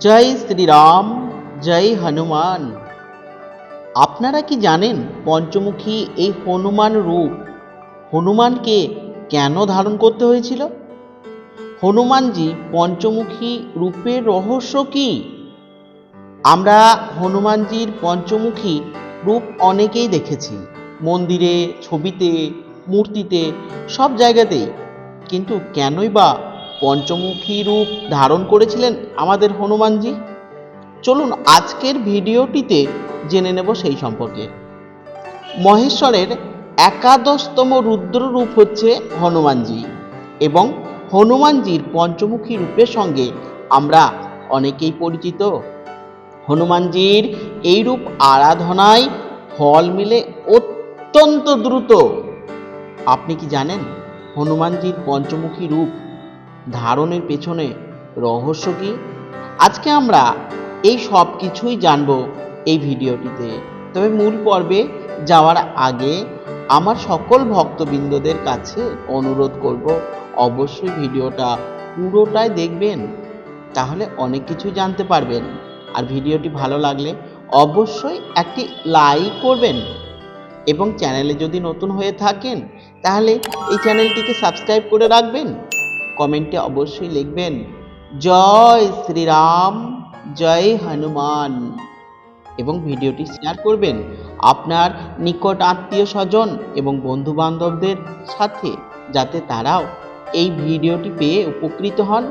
জয় শ্রীরাম, জয় হনুমান। আপনারা কি জানেন পঞ্চমুখী এই হনুমান রূপ? হনুমানকে কেন ধারণ করতে হয়েছিল? হনুমানজি পঞ্চমুখী রূপের রহস্য কি? আমরা হনুমানজির পঞ্চমুখী রূপ অনেকেই দেখেছি। মন্দিরে, ছবিতে, মূর্তিতে, সব জায়গাতেই। কিন্তু কেনই বা পঞ্চমুখী রূপ ধারণ করেছিলেন আমাদের হনুমানজি। চলুন আজকের ভিডিওটিতে জেনে নেব সেই সম্পর্কে। মহেশ্বরের একাদশতম রুদ্র রূপ হচ্ছে হনুমানজি এবং হনুমানজির পঞ্চমুখী রূপের সঙ্গে আমরা অনেকেই পরিচিত। হনুমানজির এই রূপ আরাধনায় ফল মিলে অত্যন্ত দ্রুত। আপনি কি জানেন হনুমানজির পঞ্চমুখী রূপ ধারণের পেছনে রহস্য কি? আজকে আমরা এই সব কিছুই জানব এই ভিডিওটিতে। তবে মূল পর্বে যাওয়ার আগে আমার সকল ভক্তবৃন্দদের কাছে অনুরোধ করব, অবশ্যই ভিডিওটা পুরোটাই দেখবেন, তাহলে অনেক কিছু জানতে পারবেন। আর ভিডিওটি ভালো লাগলে অবশ্যই একটি লাইক করবেন। এবং চ্যানেলে যদি নতুন হয়ে থাকেন, তাহলে এই চ্যানেলটিকে সাবস্ক্রাইব করে রাখবেন। কমেন্টে অবশ্যই লিখবেন, জয় শ্রীরাম, জয় হনুমান। এবং ভিডিওটি শেয়ার করবেন আপনার নিকট আত্মীয় স্বজন এবং বন্ধু বান্ধবদের সাথে, যাতে তারাও এই ভিডিওটি পেয়ে উপকৃত হন।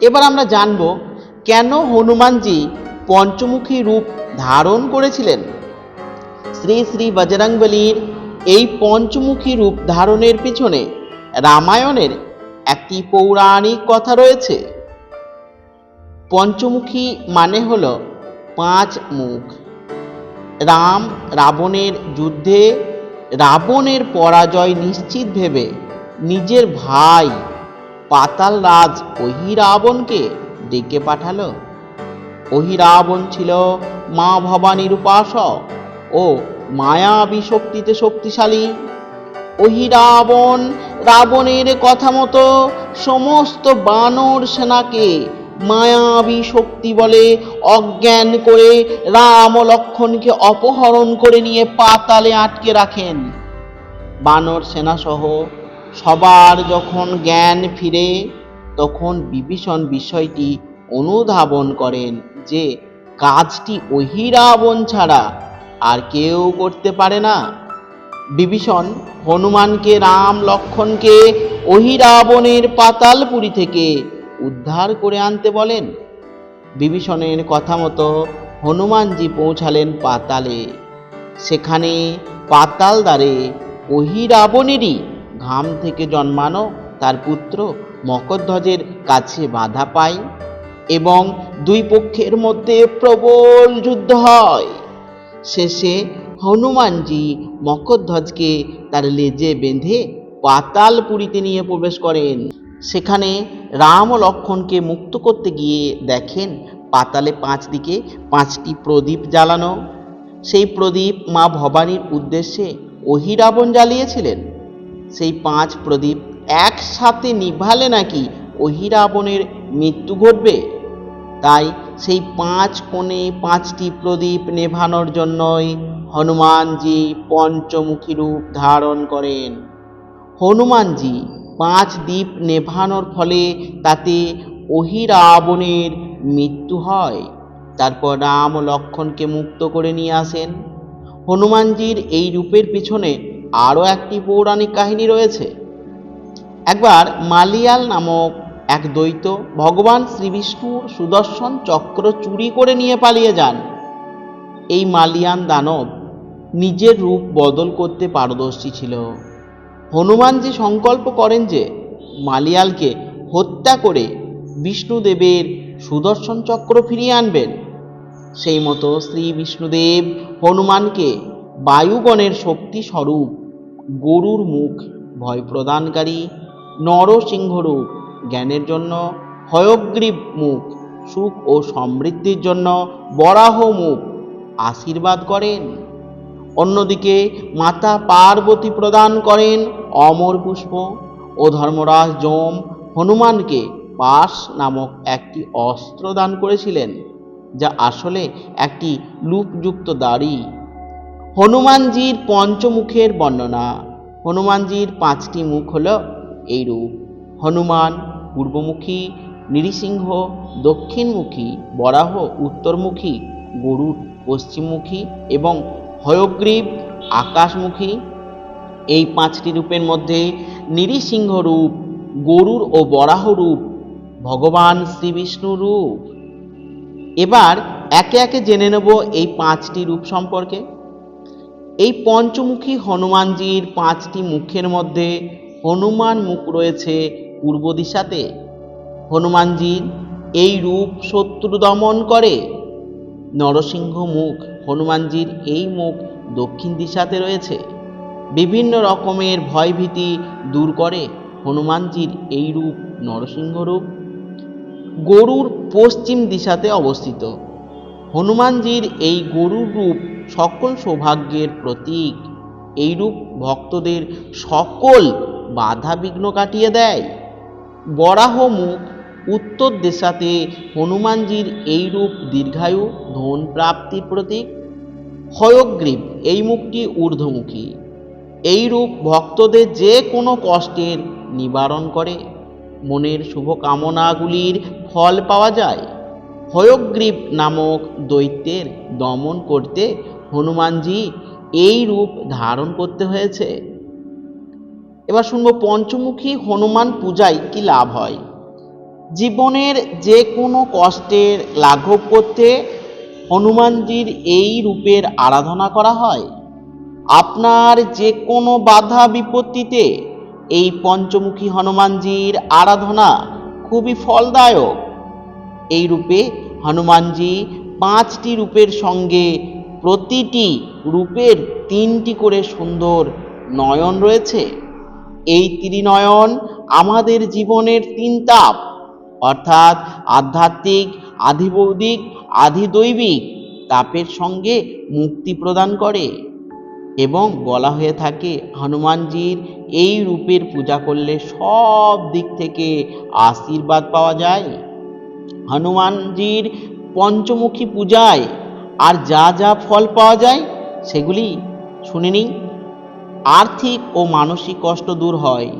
এবার আমরা জানব, কেন হনুমানজি পঞ্চমুখী রূপ ধারণ করেছিলেন? শ্রী শ্রী বজরংবলীর এই পঞ্চমুখী রূপ ধারণের পিছনে রামায়ণের একটি পৌরাণিক কথা রয়েছে। পঞ্চমুখী মানে হল পাঁচ মুখ। রাম রাবণের যুদ্ধে রাবণের পরাজয় নিশ্চিত ভেবে নিজের ভাই পাতাল রাজ অহিরাবণকে ডেকে পাঠালো। অহিরাবণ ছিল মা ভবানীর উপাসক ও মায়াবী শক্তিতে শক্তিশালী। অহিরাবণ রাবণের কথা মতো সমস্ত বানর সেনাকে মায়াবী শক্তি বলে অজ্ঞান করে রাম লক্ষণকে অপহরণ করে নিয়ে পাতালে আটকে রাখেন। বানর সেনাসহ সবার যখন জ্ঞান ফিরে, তখন বিভীষণ বিষয়টি অনুধাবন করেন যে, কাজটি অহিরাবণ ছাড়া আর কেউ করতে পারে না। বিভীষণ, হনুমানকে, রাম লক্ষণকে, অহিরাবণের পাতালপুরি থেকে উদ্ধার করে আনতে বলেন। বিভীষণের কথা মতো হনুমানজি পৌঁছালেন পাতালে। সেখানে পাতাল দ্বারে অহিরাবণেরই ঘাম থেকে জন্মানো তার পুত্র মকরধ্বজের কাছে বাধা পায় এবং দুই পক্ষের মধ্যে প্রবল যুদ্ধ হয়। শেষে হনুমানজি মকরধ্বজকে তার লেজে বেঁধে পাতালপুরীতে নিয়ে প্রবেশ করেন। সেখানে রাম ও লক্ষণকে মুক্ত করতে গিয়ে দেখেন পাতালে পাঁচ দিকে পাঁচটি প্রদীপ জ্বালানো। সেই প্রদীপ মা ভবানীর উদ্দেশ্যে অহিরাবণ জ্বালিয়েছিলেন। সেই পাঁচ প্রদীপ একসাথে নিভালে নাকি অহিরাবণের মৃত্যু ঘটবে? তাই সেই পাঁচ কোণে পাঁচটি প্রদীপ নেভানোর জন্যই হনুমানজি পঞ্চমুখী রূপ ধারণ করেন। হনুমানজি পাঁচ দ্বীপ নেভানোর ফলে তাতে অহিরাবণের মৃত্যু হয়। তারপর রাম লক্ষণকে মুক্ত করে নিয়ে আসেন। হনুমানজির এই রূপের পিছনে আরও একটি পৌরাণিক কাহিনী রয়েছে। একবার মালিয়াল নামক এক দ্বৈত ভগবান শ্রীবিষ্ণু সুদর্শন চক্র চুরি করে নিয়ে পালিয়ে যান। এই মালিয়ান দানব নিজের রূপ বদল করতে পারদর্শী ছিল। হনুমানজি সংকল্প করেন যে মালিয়ালকে হত্যা করে বিষ্ণুদেবের সুদর্শন চক্র ফিরিয়ে আনবেন, সেই মতো শ্রী বিষ্ণুদেব হনুমানকে বায়ুগণের শক্তি স্বরূপ গরুর মুখ ভয় প্রদানকারী নরসিংহ রূপ জ্ঞানের জন্য, হয়গ্রীব মুখ, সুখ ও সমৃদ্ধির জন্য বরাহ মুখ আশীর্বাদ করেন। অন্যদিকে মাতা পার্বতী প্রদান করেন অমর পুষ্প ও ধর্মরাজ যম হনুমানকে পাশ নামক একটি অস্ত্র দান করেছিলেন, যা আসলে একটি লুপযুক্ত দাড়ি। হনুমানজির পঞ্চমুখের বর্ণনা, হনুমানজির পাঁচটি মুখ হল এইরূপ, হনুমান পূর্বমুখী, নৃসিংহ, দক্ষিণমুখী, বরাহ, উত্তরমুখী গরুর পশ্চিমমুখী এবং হয়গ্রীব, আকাশমুখী। এই পাঁচটি রূপের মধ্যে নৃসিংহ রূপ গরুর ও বরাহ রূপ ভগবান শ্রী বিষ্ণু রূপ। এবার একে একে জেনে নেব এই পাঁচটি রূপ সম্পর্কে। এই পঞ্চমুখী হনুমানজির পাঁচটি মুখের মধ্যে হনুমান মুখ রয়েছে পূর্ব দিশাতে হনুমানজির এই রূপ শত্রু দমন করে। নরসিংহ মুখ, হনুমানজির এই মুখ দক্ষিণ দিশাতে রয়েছে। বিভিন্ন রকমের ভয়ভীতি দূর করে হনুমানজির এই রূপ নরসিংহ রূপ। গরুর পশ্চিম দিশাতে অবস্থিত। হনুমানজির এই গরুর রূপ সকল সৌভাগ্যের প্রতীক। এই রূপ ভক্তদের সকল বাধা বিঘ্ন কাটিয়ে দেয়। বরাহ মুখ উত্তর দিশাতে হনুমানজির এইরূপ দীর্ঘায়ু ধন প্রাপ্তির প্রতীক। হয়গ্রীব এই মুখটি ঊর্ধ্বমুখী। এইরূপ ভক্তদের যে কোনো কষ্টের নিবারণ করে। মনের শুভকামনাগুলির ফল পাওয়া যায়। হয়গ্রীব নামক দৈত্যের দমন করতে হনুমানজি এই রূপ ধারণ করতে হয়েছে। এবার শুনব পঞ্চমুখী হনুমান পূজায় কি লাভ হয়। জীবনের যে কোনো কষ্টের লাঘব করতে হনুমানজির এই রূপের আরাধনা করা হয়। আপনার যে কোনো বাধা বিপত্তিতে এই পঞ্চমুখী হনুমানজির আরাধনা খুবই ফলদায়ক। এই রূপে হনুমানজি পাঁচটি রূপের সঙ্গে প্রতিটি রূপের তিনটি করে সুন্দর নয়ন রয়েছে। এই ত্রিনয়ন আমাদের জীবনের তিন তাপ, অর্থাৎ আধ্যাত্মিক আধিভৌতিক আধিদৈবিক তাপের সঙ্গে মুক্তি প্রদান করে এবং বলা হয়ে থাকে, হনুমানজির এই রূপের পূজা করলে সব দিক থেকে আশীর্বাদ পাওয়া যায়। হনুমানজির পঞ্চমুখী পূজায় আর যা যা ফল পাওয়া যায় সেগুলি শুনে নিই। আর্থিক ও মানসিক কষ্ট দূর হয়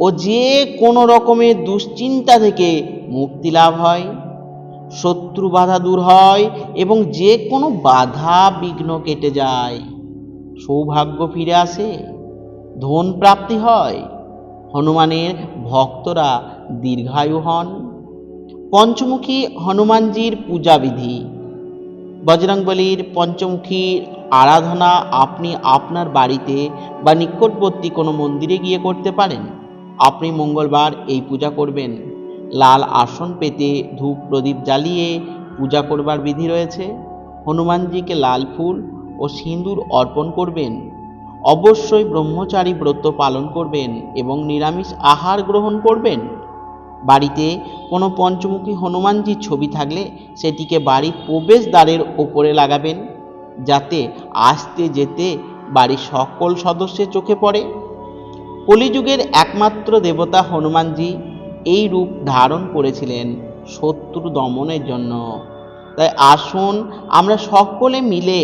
ও যে কোনো রকমের দুশ্চিন্তা থেকে মুক্তি লাভ হয়। শত্রু বাধা দূর হয় এবং যে কোনো বাধা বিঘ্ন কেটে যায়। সৌভাগ্য ফিরে আসে, ধন প্রাপ্তি হয়, হনুমানের ভক্তরা দীর্ঘায়ু হন। পঞ্চমুখী হনুমানজির পূজাবিধি বজরংবলীর পঞ্চমুখীর আরাধনা আপনি আপনার বাড়িতে বা নিকটবর্তী কোনো মন্দিরে গিয়ে করতে পারেন। আপনি মঙ্গলবার এই পূজা করবেন। লাল আসন পেতে ধূপ প্রদীপ জ্বালিয়ে পূজা করবার বিধি রয়েছে। হনুমানজিকে লাল ফুল ও সিঁদুর অর্পণ করবেন। অবশ্যই ব্রহ্মচারী ব্রত পালন করবেন এবং নিরামিষ আহার গ্রহণ করবেন। বাড়িতে কোনো পঞ্চমুখী হনুমানজির ছবি থাকলে সেটিকে বাড়ির প্রবেশদ্বারের ওপরে লাগাবেন, যাতে আসতে যেতে বাড়ির সকল সদস্যের চোখে পড়ে। কলিযুগের একমাত্র দেবতা হনুমানজি এই রূপ ধারণ করেছিলেন শত্রু দমনের জন্য। তাই আসুন আমরা সকলে মিলে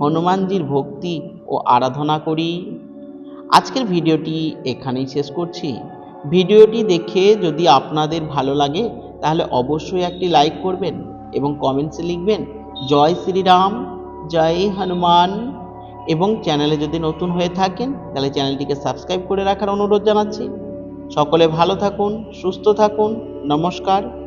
হনুমানজির ভক্তি ও আরাধনা করি। আজকের ভিডিওটি এখানেই শেষ করছি। ভিডিওটি দেখে যদি আপনাদের ভালো লাগে, তাহলে অবশ্যই একটি লাইক করবেন এবং কমেন্টসে লিখবেন, জয় শ্রীরাম, জয় হনুমান। এবং চ্যানেলে যদি নতুন হয়ে থাকেন, তাহলে চ্যানেলটিকে সাবস্ক্রাইব করে রাখার অনুরোধ জানাচ্ছি। সকলে ভালো থাকুন, সুস্থ থাকুন, নমস্কার।